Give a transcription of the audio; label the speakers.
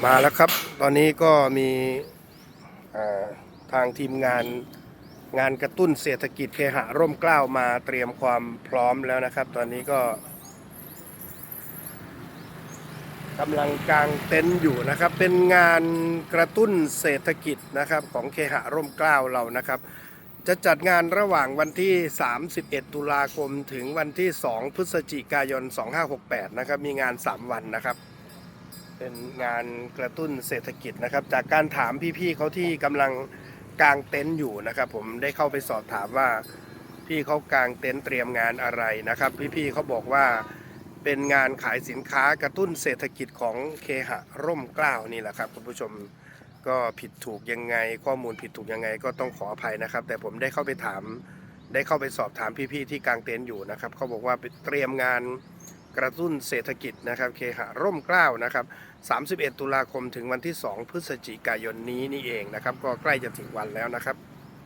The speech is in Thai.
Speaker 1: มาแล้วครับ ตอนนี้ก็มีทางทีมงานงานกระตุ้นเศรษฐกิจเคหะร่มเกล้ามาเตรียมความพร้อมแล้วนะครับ ตอนนี้ก็กำลังกางเต็นท์อยู่นะครับ เป็นงานกระตุ้นเศรษฐกิจนะครับของเคหะร่มเกล้าเรานะครับ จะจัดงานระหว่างวันที่ 31 ตุลาคมถึงวันที่ 2 พฤศจิกายน 2568 นะครับ มีงาน 3 วันนะครับ เป็นงานกระตุ้นเศรษฐกิจนะครับ จากการถามพี่ๆเขาที่กำลังกางเต็นท์อยู่นะครับ ผมได้เข้าไปสอบถามว่าพี่เขากางเต็นท์เตรียมงานอะไรนะครับ พี่ๆเขาบอกว่าเป็นงานขายสินค้ากระตุ้นเศรษฐกิจของเคหะร่มกล้าวนี่แหละครับคุณผู้ชมก็ผิดถูกยังไง ข้อมูลผิดถูกยังไงก็ต้องขออภัยนะครับ แต่ผมได้เข้าไปถามได้เข้าไปสอบถามพี่ๆที่กางเต็นท์อยู่นะครับเขาบอกว่าเตรียมงาน กระตุ้นเศรษฐกิจนะครับเคหะร่มเกล้านะครับ 31 ตุลาคมถึงวันที่ 2 พฤศจิกายนนี้นี่เองนะครับ ก็ใกล้จะถึงวันแล้วนะครับ